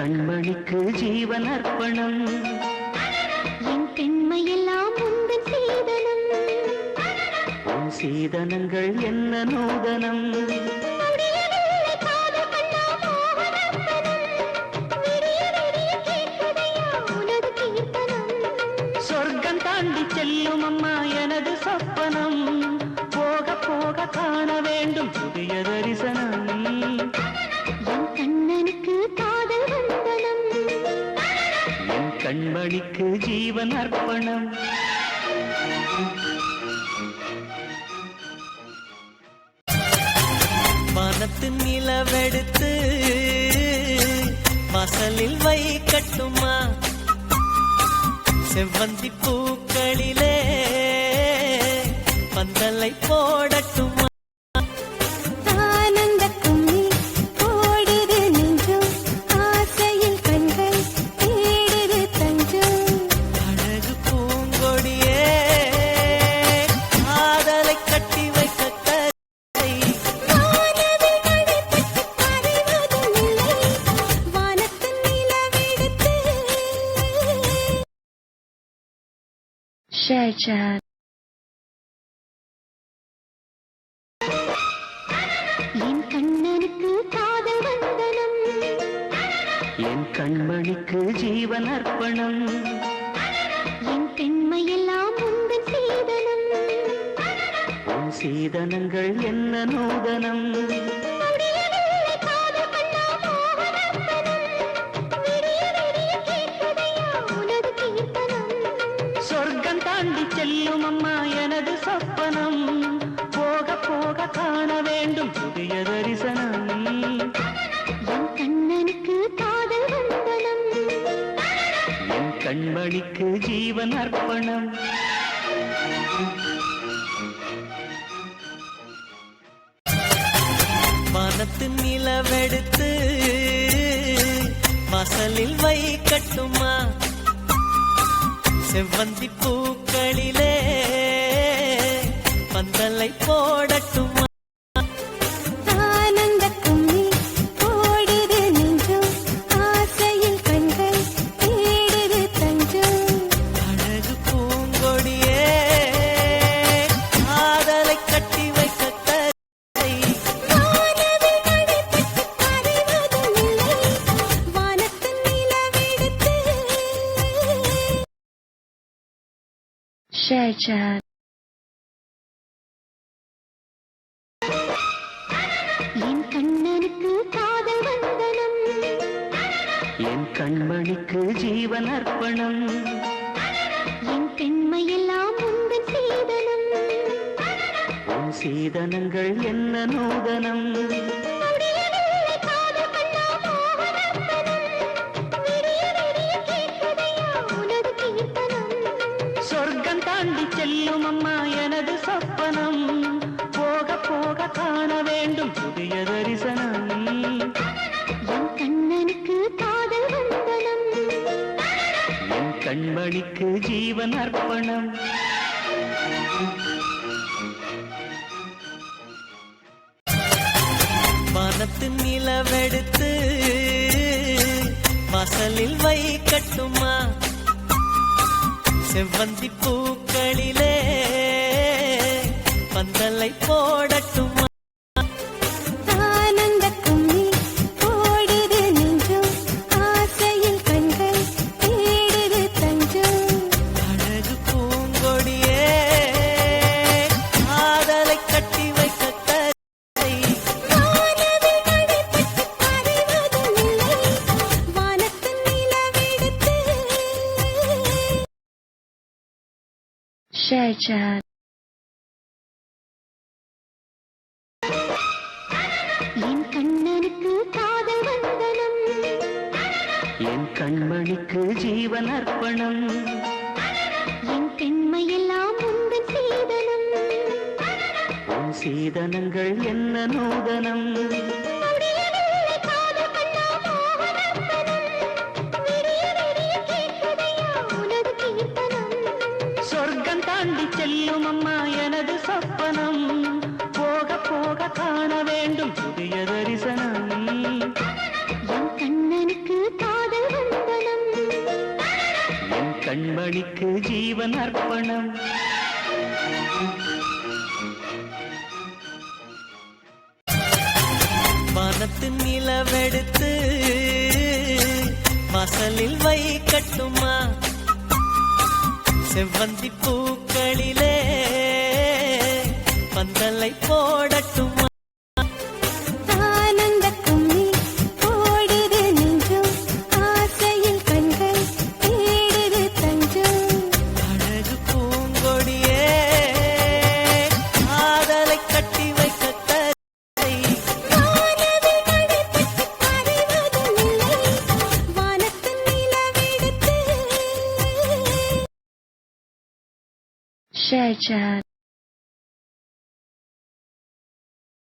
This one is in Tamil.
கண்மணிக்கு ஜீவன் அர்ப்பணம். என் பெண்மையெல்லாம் உந்தன் சீதனம். உன் சீதனங்கள் என்ன நூதனம்? சொர்க்கம் தாண்டி செல்லும் அம்மா எனது சொப்பனம். போக போக காண வேண்டும் புதிய தரிசனம். கண்மணிக்கு ஜீவன் அர்ப்பணம். வானத்து நிலவெடுத்து வாசலில் வைக்கட்டுமா செவ்வந்தி பூக்களிலே பந்தலை போட சாட் என் கண்ணனுக்கு காதல் வந்தனம். என் கண்மணிக்கு ஜீவன் அர்ப்பணம். என் பெண்மையெல்லாம் உந்தன் சீதனம். உன் சீதனங்கள் என்ன நூதனம்? சொப்பனம். போக போக காண வேண்டும் புதிய தரிசனம். என் கண்ணனுக்கு காதல் வந்தனம். என் கண்மணிக்கு ஜீவன் அர்ப்பணம். வானத்து நிலவெடுத்து வாசலில் வைக்கட்டுமா செவ்வந்தி பூக்களிலே பந்தலை போடட்டுமா? ஆனந்த கும்மி கண்மணிக்கு ஜீவன் அர்ப்பணம் என் பெண்மையெல்லாம் உந்தன் சீதனம். உன் சீதனங்கள் என்ன நூதனம்? சொர்க்கம் தாண்டி செல்லும் அம்மா எனது சொப்பனம். போக போக காண வேண்டும் புதிய தரிசனம். கண்மணிக்கு ஜீவன் அர்ப்பணம். வானத்து நிலவெடுத்து வாசலில் வைக்கட்டுமா செவ்வந்தி பூக்களிலே பந்தலை போட சாட் என் கண்ணனுக்கு காதல் வந்தனம். என் கண்மணிக்கு ஜீவன் அர்ப்பணம். என் பெண்மையெல்லாம் உந்தன் சீதனம். உன் சீதனங்கள் என்ன நூதனம்? சொப்பனம் போக போக காண வேண்டும் புதிய தரிசனம். என் கண்ணனுக்கு காதல் வந்தனம். என் கண்மணிக்கு ஜீவன் அர்ப்பணம். வானத்து நிலவெடுத்து வாசலில் வைக்கட்டுமா செவ்வந்தி பூக்களிலே பந்தலை போடட்டுமா? ஆனந்த கும்மி